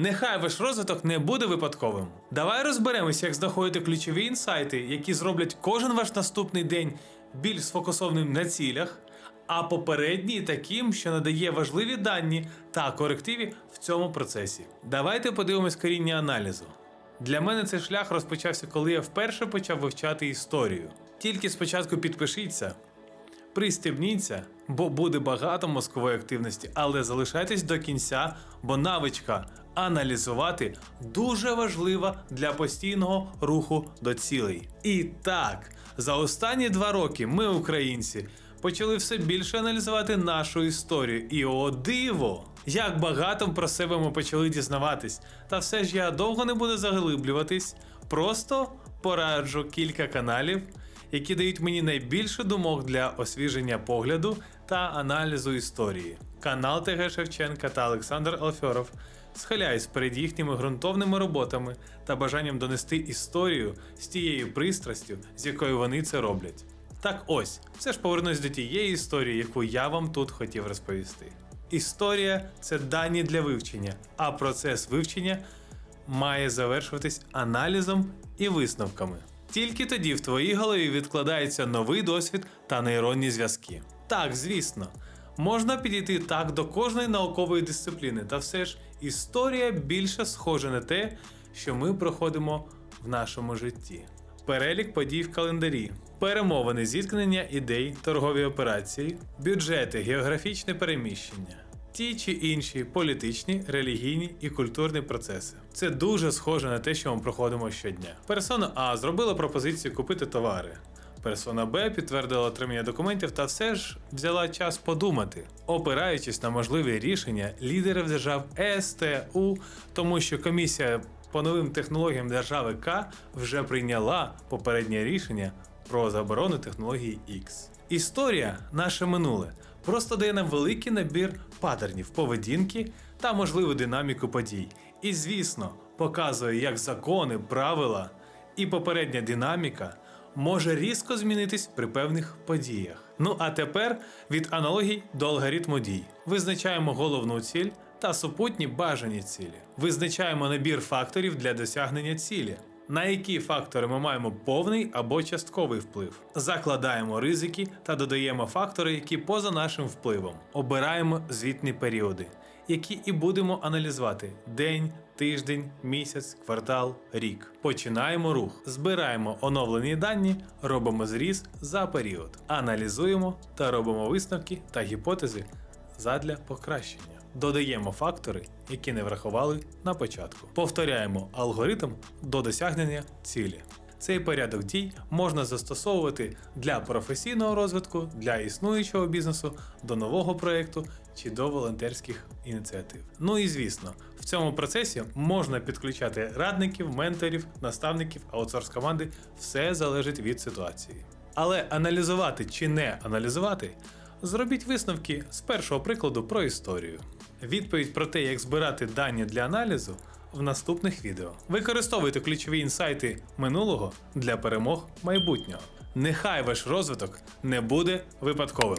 Нехай ваш розвиток не буде випадковим. Давай розберемося, як знаходити ключові інсайти, які зроблять кожен ваш наступний день більш сфокусованим на цілях, а попередній таким, що надає важливі дані та корективі в цьому процесі. Давайте подивимось коріння аналізу. Для мене цей шлях розпочався, коли я вперше почав вивчати історію. Тільки спочатку підпишіться, Пристебніться, бо буде багато мозкової активності, але залишайтесь до кінця, бо навичка аналізувати дуже важлива для постійного руху до цілей. І так, за останні два роки ми, українці, почали все більше аналізувати нашу історію. І о диво! Як багато про себе ми почали дізнаватись. Та все ж я довго не буду заглиблюватись, просто пораджу кілька каналів які дають мені найбільше думок для освіження погляду та аналізу історії. Канал ТГ Шевченка та Олександр Алфьоров схиляюсь перед їхніми ґрунтовними роботами та бажанням донести історію з тією пристрастю, з якою вони це роблять. Так ось, все ж повернусь до тієї історії, яку я вам тут хотів розповісти. Історія це дані для вивчення, а процес вивчення має завершуватись аналізом і висновками. Тільки тоді в твоїй голові відкладається новий досвід та нейронні зв'язки. Так, звісно, можна підійти так до кожної наукової дисципліни, та все ж історія більше схожа на те, що ми проходимо в нашому житті. Перелік подій в календарі, перемовини, зіткнення ідей, торгові операції, бюджети, географічне переміщення ті чи інші політичні, релігійні і культурні процеси. Це дуже схоже на те, що ми проходимо щодня. Персона А зробила пропозицію купити товари. Персона Б підтвердила отримання документів та все ж взяла час подумати, опираючись на можливі рішення лідерів держав СТУ, тому що комісія по новим технологіям держави К вже прийняла попереднє рішення про заборону технології X. Історія наше минуле просто дає нам великий набір паттернів поведінки та можливу динаміку подій. І, звісно, показує, як закони, правила і попередня динаміка може різко змінитись при певних подіях. Ну а тепер від аналогій до алгоритму дій. Визначаємо головну ціль та супутні бажані цілі. Визначаємо набір факторів для досягнення цілі на які фактори ми маємо повний або частковий вплив. Закладаємо ризики та додаємо фактори, які поза нашим впливом. Обираємо звітні періоди, які і будемо аналізувати день, тиждень, місяць, квартал, рік. Починаємо рух, збираємо оновлені дані, робимо зріз за період, аналізуємо та робимо висновки та гіпотези задля покращення. Додаємо фактори, які не врахували на початку. Повторяємо алгоритм до досягнення цілі. Цей порядок дій можна застосовувати для професійного розвитку, для існуючого бізнесу, до нового проєкту чи до волонтерських ініціатив. Ну і звісно, в цьому процесі можна підключати радників, менторів, наставників, аутсорс команди. Все залежить від ситуації. Але аналізувати чи не аналізувати Зробіть висновки з першого прикладу про історію. Відповідь про те, як збирати дані для аналізу в наступних відео. Використовуйте ключові інсайти минулого для перемог майбутнього. Нехай ваш розвиток не буде випадковим.